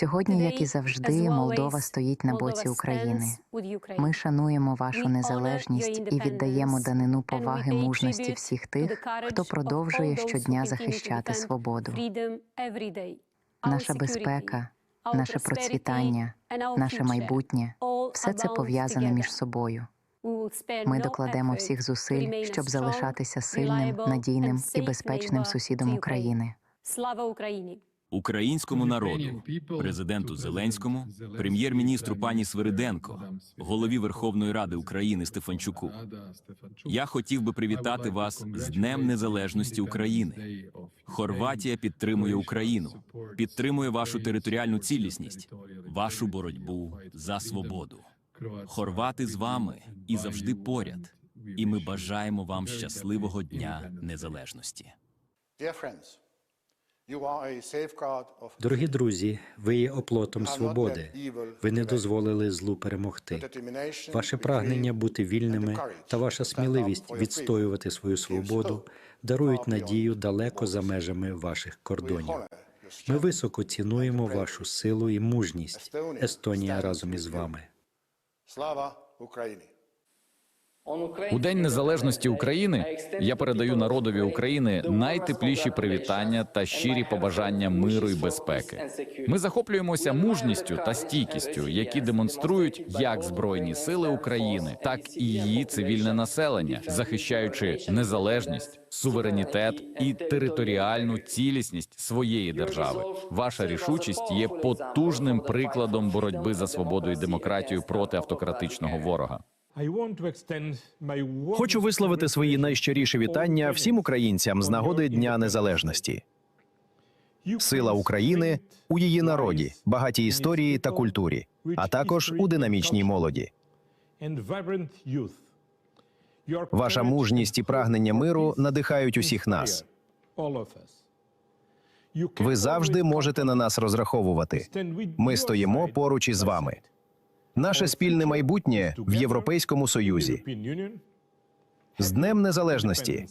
Сьогодні, як і завжди, Молдова стоїть на боці України. Ми шануємо вашу незалежність і віддаємо данину поваги мужності всіх тих, хто продовжує щодня захищати свободу. Наша безпека, наше процвітання, наше майбутнє все це пов'язане між собою. Ми докладемо всіх зусиль, щоб залишатися сильним, надійним і безпечним сусідом України. Слава Україні! Українському народу, президенту Зеленському, прем'єр-міністру пані Свириденко, голові Верховної Ради України Стефанчуку. Я хотів би привітати вас з Днем Незалежності України. Хорватія підтримує Україну, підтримує вашу територіальну цілісність, вашу боротьбу за свободу. Хорвати з вами і завжди поряд. І ми бажаємо вам щасливого дня незалежності. Дорогі друзі, ви є оплотом свободи. Ви не дозволили злу перемогти. Ваше прагнення бути вільними та ваша сміливість відстоювати свою свободу дарують надію далеко за межами ваших кордонів. Ми високо цінуємо вашу силу і мужність. Естонія разом із вами. Слава Україні! У День Незалежності України я передаю народові України найтепліші привітання та щирі побажання миру і безпеки. Ми захоплюємося мужністю та стійкістю, які демонструють як збройні сили України, так і її цивільне населення, захищаючи незалежність, суверенітет і територіальну цілісність своєї держави. Ваша рішучість є потужним прикладом боротьби за свободу і демократію проти автократичного ворога. Хочу висловити свої найщиріші вітання всім українцям з нагоди Дня Незалежності. Сила України у її народі, багатій історії та культурі, а також у динамічній молоді. Ваша мужність і прагнення миру надихають усіх нас. Ви завжди можете на нас розраховувати. Ми стоїмо поруч із вами. Наше спільне майбутнє в Європейському Союзі. З Днем Незалежності!